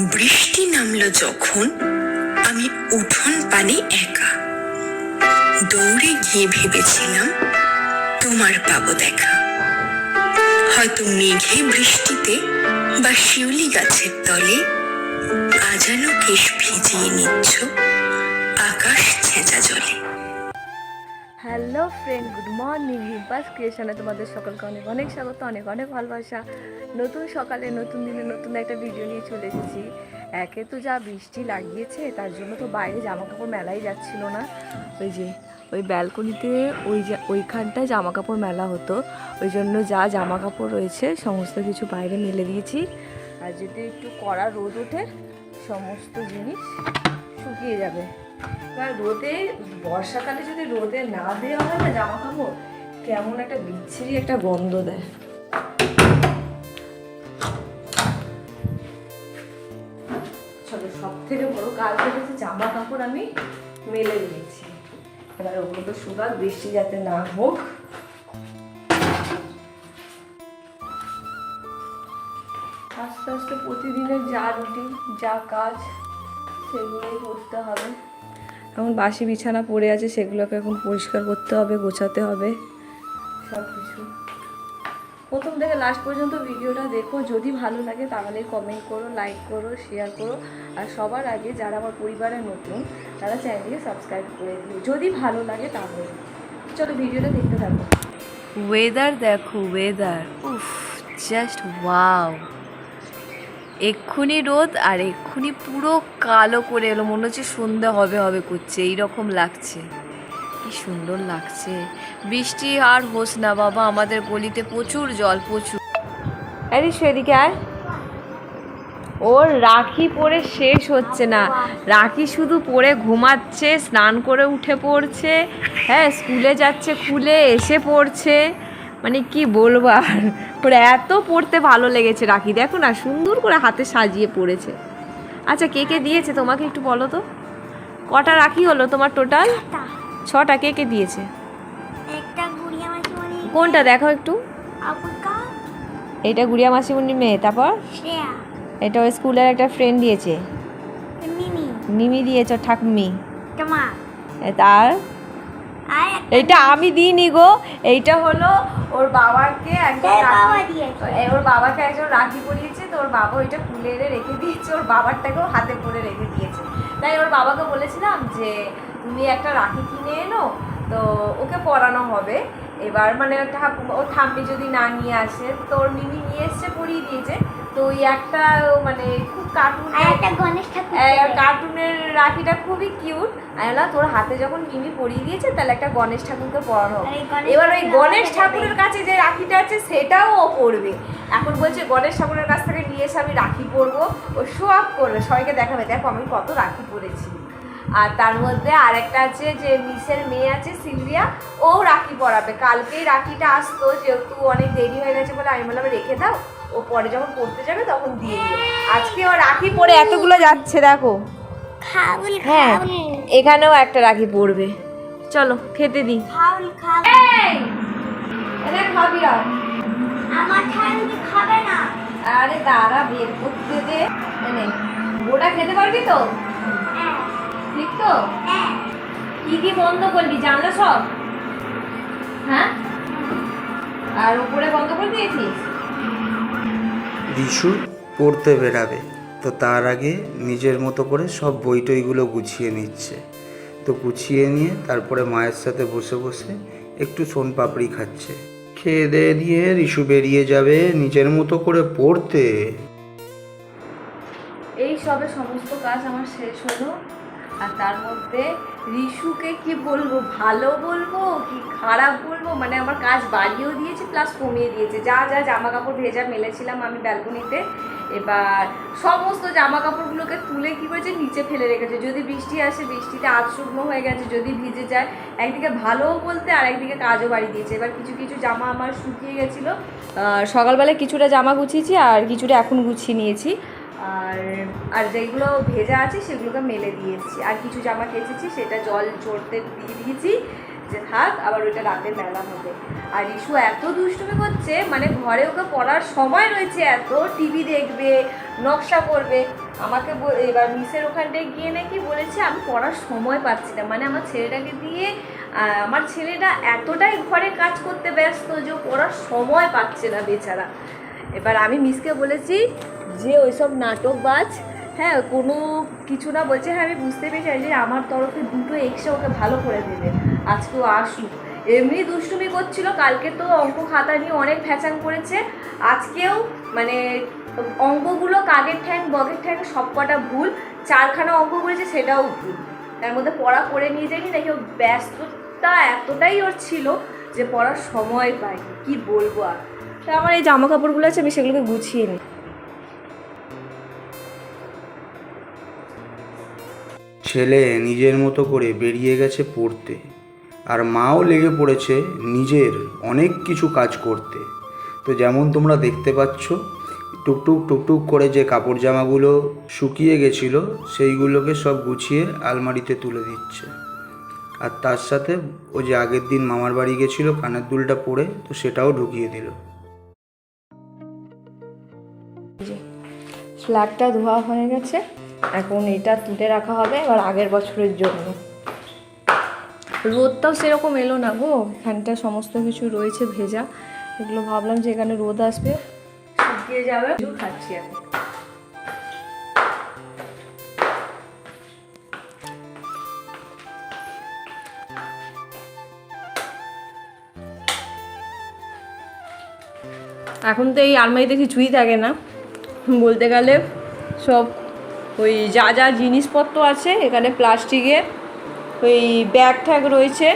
বৃষ্টি নামলো যখন আমি উঠোন পানে একা। দৌড়ে গিয়ে ভেবেছিলাম, তোমার পাবো দেখা। হয়তো মেঘে বৃষ্টিতে বা শিউলি গাছের তলে আজানো কেশ ভিজিয়ে নিচ্ছ, আকাশ ছেঁচা জলে। হ্যালো ফ্রেন্ড, গুড মর্নিং হিম্পাস ক্রিয়েশনে তোমাদের সকলকে অনেক অনেক স্বাগত, অনেক অনেক ভালোবাসা। নতুন সকালে, নতুন দিনে নতুন একটা ভিডিও নিয়ে চলে এসেছি। একে তো যা বৃষ্টি লাগিয়েছে, তার জন্য তো বাইরে জামা কাপড় মেলাই যাচ্ছিল না। ওই যে, ওই ব্যালকনিতে ওই যে, ওইখানটায় জামা কাপড় মেলা হতো। ওই জন্য যা জামা কাপড় রয়েছে, সমস্ত কিছু বাইরে মেলে দিয়েছি। আর যদি একটু কড়া রোদ ওঠে, সমস্ত জিনিস শুকিয়ে যাবে। এবার রোদে, বর্ষাকালে যদি রোদে না দেওয়া হয় না জামা কাপড় কেমন একটা বিচ্ছিরি একটা গন্ধ দেয়। চলো সব থেকে বড় কাজ জামা কাপড় আমি মেলে দিয়েছি। এবার ওগুলো তো শুকাক, বৃষ্টি যাতে না হোক। আস্তে আস্তে প্রতিদিনের যা রুটিন, যা কাজ সেগুলোই করতে হবে। এখন বাসি বিছানা পড়ে আছে সেগুলোকে এখন পরিষ্কার করতে হবে গোছাতে হবে। সব কিছু প্রথম থেকে লাস্ট পর্যন্ত ভিডিওটা দেখো। যদি ভালো লাগে তাহলে কমেন্ট করো লাইক করো শেয়ার করো। আর সবার আগে যারা আমার পরিবারের নতুন তারা চ্যানেলকে সাবস্ক্রাইব করে দিও। যদি ভালো লাগে তাহলে। চলো ভিডিওটা দেখতে থাকো। ওয়েদার দেখো ওয়েদার উফ জাস্ট ওয়াও এক্ষুনি রোদ আর এক্ষুনি পুরো কালো করে এলো। মনে হচ্ছে সন্ধে হবে হবে করছে, এইরকম লাগছে। কি সুন্দর লাগছে। বৃষ্টি আর হোস না বাবা, আমাদের গলিতে প্রচুর জল, প্রচুর। আরে সেদিকে আর ওর রাখি পরে শেষ হচ্ছে না। রাখি শুধু পরে ঘুমাচ্ছে, স্নান করে উঠে পড়ছে হ্যাঁ স্কুলে যাচ্ছে খুলে এসে পড়ছে। মানে কি বলব আর? ওর এত পড়তে ভালো লেগেছে রাখি। দেখো না সুন্দর করে হাতে সাজিয়ে পড়েছে। আচ্ছা কে কে দিয়েছে তোমাকে একটু বলো তো? কটা রাখি হলো তোমার টোটাল ছটা। কে কে দিয়েছে? কোনটা দেখো একটু। এটা গুড়িয়া মাসিমণির মেয়ে তারপর? এটা ওই স্কুলের একটা ফ্রেন্ড দিয়েছে। মিমি। দিয়েছে ঠাকুমি। তার? এইটা আমি দিইনি গো এইটা হলো ওর বাবাকে একজন। এ, ওর বাবাকে একজন রাখি পরিয়েছে তো ওর বাবা ওইটা খুলে এনে রেখে দিয়েছে ওর বাবারটাকেও হাতে করে রেখে দিয়েছে। তাই ওর বাবাকে বলেছিলাম যে তুমি একটা রাখি কিনে এনো তো ওকে পরানো হবে। এবার মানে ওর ঠাম্মি যদি না নিয়ে আসে তো ওর মিমি নিয়ে এসছে পরিয়ে দিয়েছে। তো ওই একটা মানে খুব কার্টুন একটা গণেশ ঠাকুর কার্টুনের রাখিটা খুবই কিউট আমি বললাম তোর হাতে যখন মিমি পরিয়ে দিয়েছে তাহলে একটা গণেশ ঠাকুরকে পরানো এবার ওই গণেশ ঠাকুরের কাছে যে রাখিটা আছে সেটাও ও পরবে। এখন বলছে গণেশ ঠাকুরের কাছ থেকে নিয়ে এসে আমি রাখি পরবো। ও শো আপ করবে সবাইকে দেখাবে। দেখো আমি কত রাখি পরেছি। আর তার মধ্যে আরেকটা আছে যে মিসের মেয়ে আছে সিলভিয়া ও রাখি পরাবে। কালকেই রাখিটা আসতো যেহেতু অনেক দেরি হয়ে গেছে বলে আমি বললাম রেখে দাও। ও পরে যখন পড়তে যাবে তখন দিয়ে দিও। আজকে ও রাখি পরে এতগুলো যাচ্ছে দেখো। হ্যাঁ এখানেও একটা রাখি পড়বে। চলো খেতে দিই। খাবি আমার খাবে না। আরে দাঁড়া বের করতে দে। এনে ওটা খেতে পারবি তো? হ্যাঁ। ঠিক তো? হ্যাঁ। কি কি বন্ধ করলি? জানলা সব? হ্যাঁ? আর উপরে বন্ধ করে দিয়েছিস? রিশু পড়তে বেরাবে। তো তার আগে নিজের মতো করে সব বই টইগুলো গুছিয়ে নিচ্ছে। তো গুছিয়ে নিয়ে তারপরে মায়ের সাথে বসে বসে একটু সোন পাপড়ি খাচ্ছে। খেয়ে দিয়ে দিয়ে রিশু বেরিয়ে যাবে নিজের মতো করে পড়তে। এই সবে সমস্ত কাজ আমার শেষ হলো। আর তার মধ্যে রিশুকে কি বলব? ভালো বলব কি খারাপ বলব? মানে আমার কাজ বাড়িয়েও দিয়েছে প্লাস কমিয়ে দিয়েছে। যা যা জামা কাপড় ভেজা মেলেছিলাম আমি ব্যালকনিতে, এবার সমস্ত জামা কাপড়গুলোকে তুলে কি করেছে নিচে ফেলে রেখেছে। যদি বৃষ্টি আসে, বৃষ্টিতে আজ শুকনো হয়ে গেছে, যদি ভিজে যায়, একদিকে ভালোও বলতে আর একদিকে কাজও বাড়ি দিয়েছে। এবার কিছু কিছু জামা আমার শুকিয়ে গেছিল। সকালবেলায় কিছুটা জামা গুছিয়েছি আর কিছুটা এখন গুছিয়ে নিয়েছি। আর আর যেগুলো ভেজা আছে সেগুলোকে মেলে দিয়েছি। আর কিছু জামা কেচেছি, সেটা জল চড়তে দিয়ে দিয়েছি, যে থাক, আবার ওইটা রাতে মেলা হবে। আর ইস্যু এত দুষ্টুমি করছে মানে ঘরে ওকে পড়ার সময় রয়েছে এত, টিভি দেখবে, নকশা করবে। আমাকে এবার মিসের ওখানটায় গিয়ে নাকি বলেছে, আমি পড়ার সময় পাচ্ছি না। মানে আমার ছেলেটাকে দিয়ে আমার ছেলেটা এতটাই ঘরে কাজ করতে ব্যস্ত যে পড়ার সময় পাচ্ছে না বেচারা। এবার আমি মিসকে বলেছি যে ওইসব নাটকবাজ হ্যাঁ কোনো কিছু না বলছে হ্যাঁ আমি বুঝতে পেরেছি যে আমার তরফে দুটো এক্সট্রা ওকে ভালো করে দেবে, আজকে ও আসুক। এমনি দুষ্টুমি করছিল, কালকে তো অঙ্ক খাতা নিয়ে অনেক ফ্যাচাং করেছে, আজকেও মানে অঙ্কগুলো কাগের ঠ্যাং, বগের ঠ্যাং সব কটা ভুল, চারখানা অঙ্ক করেছে, সেটাও ভুল। তার মধ্যে পড়া করে নিয়ে যায়নি, দেখি ও ব্যস্ততা এতটাই ওর ছিল যে পড়ার সময় পায়নি, কি বলব আর। তা আমার এই জামা কাপড়গুলো আছে, আমি সেগুলোকে গুছিয়ে নিই। ছেলে নিজের মতো করে বেরিয়ে গেছে পড়তে। আর মাও লেগে পড়েছে নিজের অনেক কিছু কাজ করতে। তো যেমন তোমরা দেখতে পাচ্ছ, টুকটুক টুকটুক করে যে কাপড় জামাগুলো শুকিয়ে গেছিল, সেইগুলোকে সব গুছিয়ে আলমারিতে তুলে দিচ্ছে। আর তার সাথে ও যে আগের দিন মামার বাড়ি গেছিল, কানের দুলটা পরে, তো সেটাও ঢুকিয়ে দিল। ফ্ল্যাগটা ধোয়া হয়ে গেছে। এখন এটা তুলে রাখা হবে এবার আগের বছরের জন্য। রোদটাও সেরকম এলো না গো এখানটা সমস্ত কিছু রয়েছে ভেজা। এগুলো ভাবলাম যে এখানে রোদ আসবে, শুকিয়ে যাবে খাচ্ছি এখন। এখন তো এই আলমারিতে কিছুই থাকে না। বলতে গেলে সব ওই যা যা জিনিসপত্র আছে, এখানে প্লাস্টিকের ওই ব্যাগ ট্যাগ রয়েছে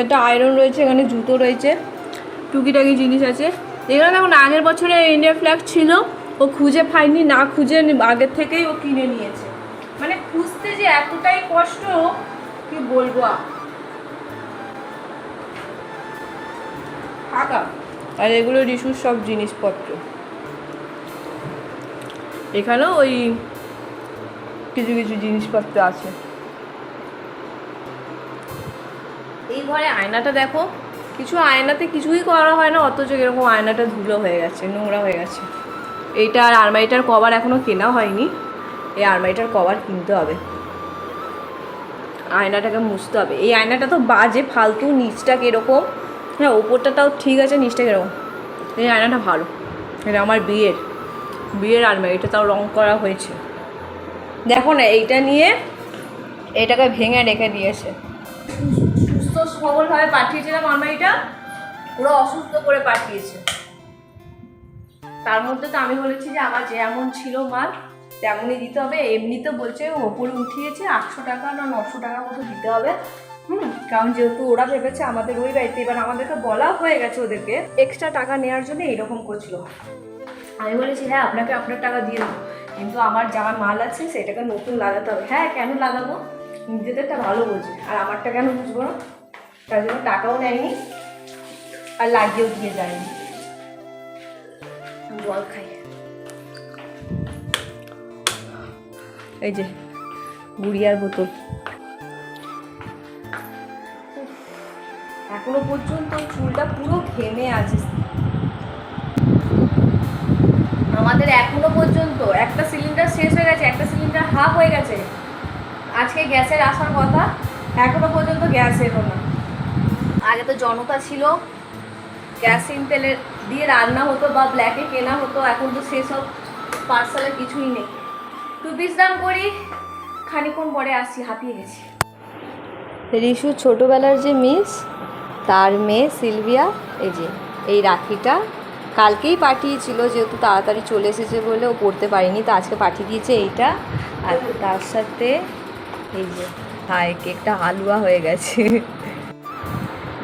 এটা আয়রন রয়েছে, এখানে জুতো রয়েছে, টুকিটাকি জিনিস আছে। এখানে দেখুন, আগের বছরে ইন্ডিয়া ফ্ল্যাগ ছিল, ও খুঁজে পায়নি, না খুঁজে আগের থেকেই ও কিনে নিয়েছে। মানে খুঁজতে যে এতটাই কষ্ট, কি বলব আর এগুলো রিসুর সব জিনিসপত্র। এখানেও ওই কিছু কিছু জিনিসপত্র আছে। এই ঘরে আয়নাটা দেখো। কিছু আয়নাতে কিছুই করা হয় না, অথচ এরকম আয়নাটা ধুলো হয়ে গেছে, নোংরা হয়ে গেছে। এইটা আর আলমারিটার কভার এখনও কেনা হয়নি। এই আলমারিটার কভার কিনতে হবে। আয়নাটাকে মুছতে হবে। এই আয়নাটা তো বাজে, ফালতু, নিচটা কীরকম? হ্যাঁ ওপরটা তাও ঠিক আছে, নিচটা কীরকম? এই আয়নাটা ভালো। এটা আমার বিয়ের। বিয়ের আলমারি, এটা তাও রং করা হয়েছে। দেখো না, এইটা নিয়ে এটাকে ভেঙে রেখে দিয়েছে। সুস্থ সবলভাবে পাঠিয়েছিলাম আলমারিটা পুরো অসুস্থ করে পাঠিয়েছে। তার মধ্যে তো আমি বলেছি যে আমার যেমন ছিল মাল, তেমনই দিতে হবে। এমনি তো বলছে ওপরে উঠিয়েছে, আটশো টাকা না নশো টাকার মতো দিতে হবে। হুম, কারণ যেহেতু ওরা ভেবেছে আমাদের ওই বাড়িতে, এবার আমাদেরকে বলা হয়ে গেছে ওদেরকে এক্সট্রা টাকা নেওয়ার জন্য এরকম করছিল। আমি বলেছি হ্যাঁ আপনাকে আপনার টাকা দিয়ে দেবো। কিন্তু আমার যাওয়ার মাল আছে সেটাকে নতুন লাগাতে হবে। হ্যাঁ কেন লাগাবো? নিজেদেরটা ভালো বোঝে আর আমারটা কেন বুঝব না? তার জন্য টাকাও নেয়নি আর লাগিয়েও দিয়ে যায়নি। জল খাই। এই যে গুড়িয়ার বোতল। এখনও পর্যন্ত চুলটা পুরো ঘেমে আছে। আমাদের এখনও পর্যন্ত একটা সিলিন্ডার শেষ হয়ে গেছে, একটা সিলিন্ডার হাফ হয়ে গেছে। আজকে গ্যাসের আসার কথা, এখনও পর্যন্ত গ্যাস এলো না। আগে তো জনতা ছিল, গ্যাসিন তেলের দিয়ে রান্না হতো বা ব্ল্যাকে কেনা হতো, এখন তো সেসব পার্সেলে কিছুই নেই। টু পিস দাম করি খানিক্ষণ পরে আসছি, হাঁপিয়ে গেছি। রিশু ছোটোবেলার যে মিস তার মেয়ে সিলভিয়া, এই যে, এই রাখিটা কালকেই পাঠিয়েছিল, যেহেতু তাড়াতাড়ি চলে এসেছে বলে ও পড়তে পারিনি, তো আজকে পাঠিয়ে দিয়েছে এইটা। আর তার সাথে এই যে, হায় কেকটা হালুয়া হয়ে গেছে।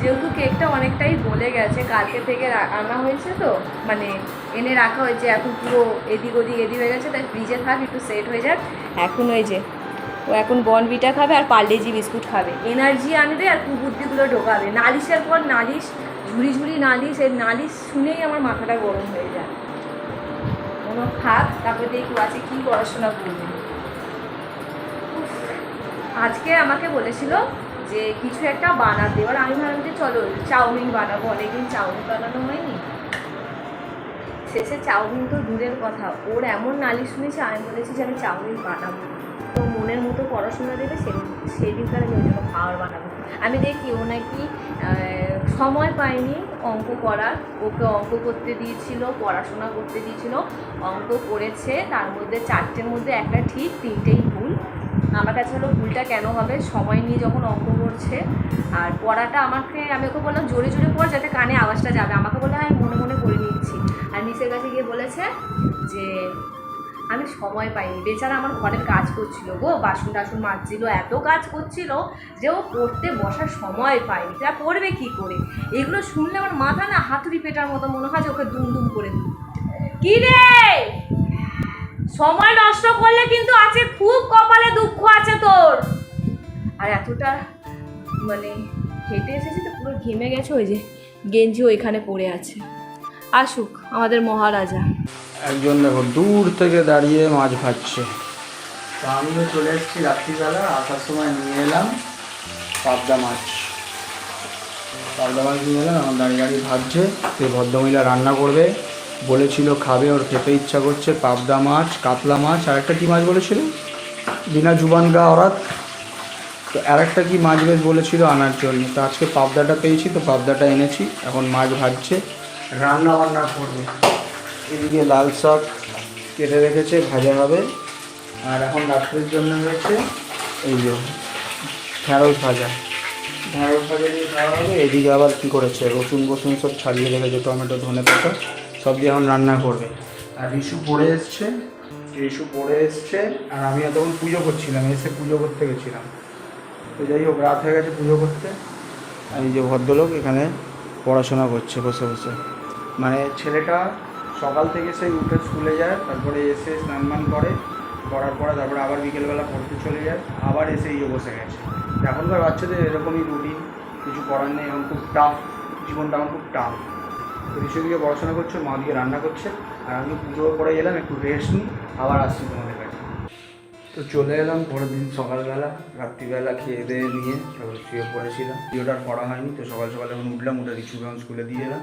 যেহেতু কেকটা অনেকটাই গলে গেছে, কালকে থেকে আনা হয়েছে তো মানে এনে রাখা হয়েছে, এখন পুরো এদিক ওদিক এদিক হয়ে গেছে, তাই ফ্রিজে থাক, একটু সেট হয়ে যাক। এখন ওই যে, ও এখন বনভিটা খাবে আর পার্লেজি বিস্কুট খাবে। এনার্জি আনবে আর কুবুদ্ধিগুলো ঢোকাবে। নালিশের পর নালিশ ঝুড়ি ঝুড়ি নালিশ, এই নালিশ শুনেই আমার মাথাটা গরম হয়ে যায়। কোনো খাক তারপরে দেখি আছে কী পড়াশোনা করবে। আজকে আমাকে বলেছিল যে কিছু একটা বানাতে। এবার আমি ভাবলাম যে চলো, চাউমিন বানাবো। অনেকদিন চাউমিন বানানো হয়নি। শেষে চাউমিন তো দূরের কথা। ওর এমন নালিশ শুনেছে, আমি বলেছি যে আমি চাউমিন বানাবো। তো মনের মতো পড়াশোনা দেবে সেদিন সেদিনকার আমি ওই জন্য খাবার বানাবো। আমি দেখি ও নাকি সময় পায়নি অঙ্ক করার। ওকে অঙ্ক করতে দিয়েছিল, পড়াশোনা করতে দিয়েছিল। অঙ্ক করেছে, তার মধ্যে চারটের মধ্যে একটা ঠিক, তিনটেই ভুল। আমার কাছে হলো, ভুলটা কেন হবে? সময় নিয়ে যখন অঙ্ক করছে, আর পড়াটা আমাকে, আমি ওকে বললাম, জোরে জোরে পড়, যাতে কানে আওয়াজটা যাবে। আমাকে বলে আমি মনে মনে করে নিচ্ছি। আর মিসের কাছে গিয়ে বলেছে যে আমি সময় পাইনি। বেচারা আমার ঘরের কাজ করছিল গো, বাসন টাসন মাজছিল, এত কাজ করছিল যে ও পড়তে বসার সময় পায়নি। তা পড়বে কি করে? এগুলো শুনলে আমার মাথা না হাতুড়ি পেটার মতো মনে হয় যে ওকে দুম দুম করে কি রে? সময় নষ্ট করলে কিন্তু আছে, খুব কপালে দুঃখ আছে তোর। আর এতটা মানে হেঁটে এসেছি তো পুরো ঘেমে গেছে ওই যে গেঞ্জি ওইখানে পড়ে আছে। আসুক। আমাদের মহারাজা। একজন দেখো, দূর থেকে দাঁড়িয়ে মাছ ভাজছে। তো আমিও চলে এসেছি রাত্রিবেলা, আসার সময় নিয়ে এলাম পাবদা মাছ। পাবদা মাছ নিয়ে এলাম আমার দাঁড়িয়ে দাঁড়িয়ে ভাজছে। সে ভদ্রমহিলা রান্না করবে। বলেছিল খাবে, ওর খেতে ইচ্ছা করছে পাবদা মাছ, কাতলা মাছ, আর একটা কী মাছ বলেছিল? বিনা জুবান গা অরাত। তো আর একটা কি মাছ বেশ বলেছিল আনার জন্য। তো আজকে পাবদাটা পেয়েছি, তো পাবদাটা এনেছি, এখন মাছ ভাজছে। রান্না বান্না করবে। এদিকে লাল শাক কেটে রেখেছে, ভাজা হবে। আর এখন রাত্রের জন্য হয়েছে এই যে ঢ্যাঁড়স ভাজা। ঢ্যাঁড়স ভাজা দিয়ে খাওয়া হবে। এদিকে আবার কী করেছে? রসুন বসুন সব ছাড়িয়ে রেখেছে, টমেটো, ধনে পাতা, সব দিয়ে এখন রান্না করবে। আর রিশু পড়ে এসছে। রিশু পড়ে এসছে। আর আমি এতক্ষণ পুজো করছিলাম, এসে পুজো করতে গেছিলাম। তো যাই হোক, রাত হয়ে গেছে পুজো করতে। আর এই যে ভদ্রলোক এখানে পড়াশোনা করছে, বসে বসে। মানে ছেলেটা সকাল থেকে সেই উঠে স্কুলে যায়, তারপরে এসে স্নান মান করে, করার পরে তারপরে আবার বিকেলবেলা পড়তে চলে যায়, আবার এসে ইয়ে বসে গেছে। এখনকার বাচ্চাদের এরকমই রুটিন কিছু করার নেই, এখন খুব টাফ জীবনটা এখন খুব টাফ তো ঋষু দিকে পড়াশোনা করছে, মা দিকে রান্না করছে, আর আমি পুজো করে গেলাম একটু রেস্ট নিই, আবার আসছি তোমাদের কাছে। তো চলে এলাম পরের দিন সকালবেলা, রাত্রিবেলা খেয়ে দিয়ে নিয়ে তারপর শুয়ে পড়েছিলাম। ভিডিওটা করা হয়নি, তো সকাল সকাল এখন উঠলাম, উঠে রিসুকে এখন স্কুলে দিয়ে এলাম।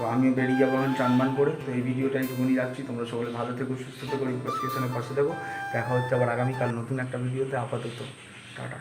তো আমিও বেরিয়ে যাব এখন চানবান করে। তো এই ভিডিওটা একটুখানি রাখছি। তোমরা সকলে ভালো থেকো, সুস্থ থেকো রিকোয়েস্টেশনের পাশে থাকো। দেখা হচ্ছে আবার আগামীকাল নতুন একটা ভিডিওতে। আপাতত, টাটা।